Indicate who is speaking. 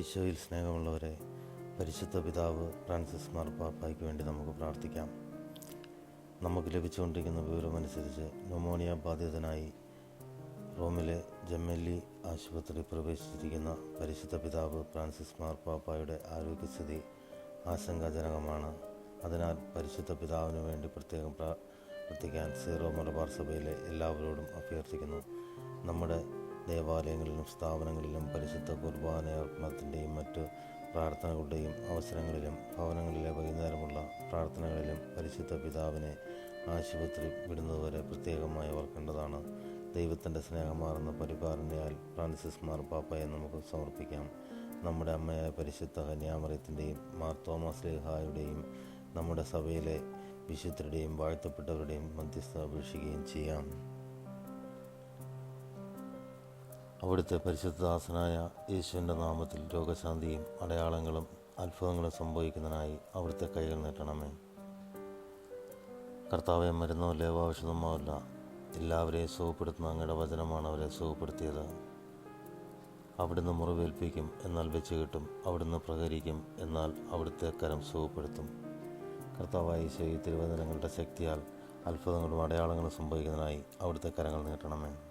Speaker 1: ഈശോയിൽ സ്നേഹമുള്ളവരെ പരിശുദ്ധ പിതാവ് ഫ്രാൻസിസ് മാർപ്പാപ്പയ്ക്ക് വേണ്ടി നമുക്ക് പ്രാർത്ഥിക്കാം. നമുക്ക് ലഭിച്ചുകൊണ്ടിരിക്കുന്ന വിവരമനുസരിച്ച് ന്യൂമോണിയ ബാധിതനായി റോമിലെ ജമ്മല്ലി ആശുപത്രി പ്രവേശിച്ചിരിക്കുന്ന പരിശുദ്ധ പിതാവ് ഫ്രാൻസിസ് മാർപ്പാപ്പായുടെ ആരോഗ്യസ്ഥിതി ആശങ്കാജനകമാണ്. അതിനാൽ പരിശുദ്ധ പിതാവിന് വേണ്ടി പ്രത്യേകം പ്രാർത്ഥിക്കാൻ സീറോ മലബാർ സഭയിലെ എല്ലാവരോടും അഭ്യർത്ഥിക്കുന്നു. നമ്മുടെ ദേവാലയങ്ങളിലും സ്ഥാപനങ്ങളിലും പരിശുദ്ധ കുർബാന അർപ്പണത്തിന്റെയും മറ്റ് പ്രാർത്ഥനകളുടെയും അവസരങ്ങളിലും ഭവനങ്ങളിലെ വൈകുന്നേരമുള്ള പ്രാർത്ഥനകളിലും പരിശുദ്ധ പിതാവിനെ ആശുപത്രി വിടുന്നതുവരെ പ്രത്യേകമായി ഓർക്കേണ്ടതാണ്. ദൈവത്തിന്റെ സ്നേഹമാർന്ന പരിപാലനയാൽ ഫ്രാൻസിസ് മാർ പാപ്പയെ നമുക്ക് സമർപ്പിക്കാം. നമ്മുടെ അമ്മയായ പരിശുദ്ധ കന്യാമറിയത്തിന്റെയും മാർ തോമസ് ലേഹായുടെയും നമ്മുടെ സഭയിലെ വിശുദ്ധരുടെയും വാഴ്ത്തപ്പെട്ടവരുടെയും മധ്യസ്ഥ അപേക്ഷിക്കുകയും ചെയ്യാം. അവിടുത്തെ പരിശുദ്ധദാസനായ യേശുവിന്റെ നാമത്തിൽ രോഗശാന്തിയും അടയാളങ്ങളും അത്ഭുതങ്ങളും സംഭവിക്കുന്നതിനായി അവിടുത്തെ കൈകൾ നീട്ടണമേ. കർത്താവെ മരുന്നോ ലേവാവശ്യതമല്ല എല്ലാവരെയും സുഖപ്പെടുത്തുന്ന അങ്ങയുടെ വചനമാണ് അവരെ സുഖപ്പെടുത്തിയത്. അവിടുന്ന് മുറിവേൽപ്പിക്കും എന്നാൽ വെച്ച് കിട്ടും. അവിടുന്ന് പ്രഹരിക്കും എന്നാൽ അവിടുത്തെ കരം സുഖപ്പെടുത്തും. കർത്താവായ ഈശോ തിരുവചനങ്ങളുടെ ശക്തിയാൽ അത്ഭുതങ്ങളും അടയാളങ്ങളും സംഭവിക്കുന്നതിനായി അവിടുത്തെ കരങ്ങൾ നീട്ടണമേ.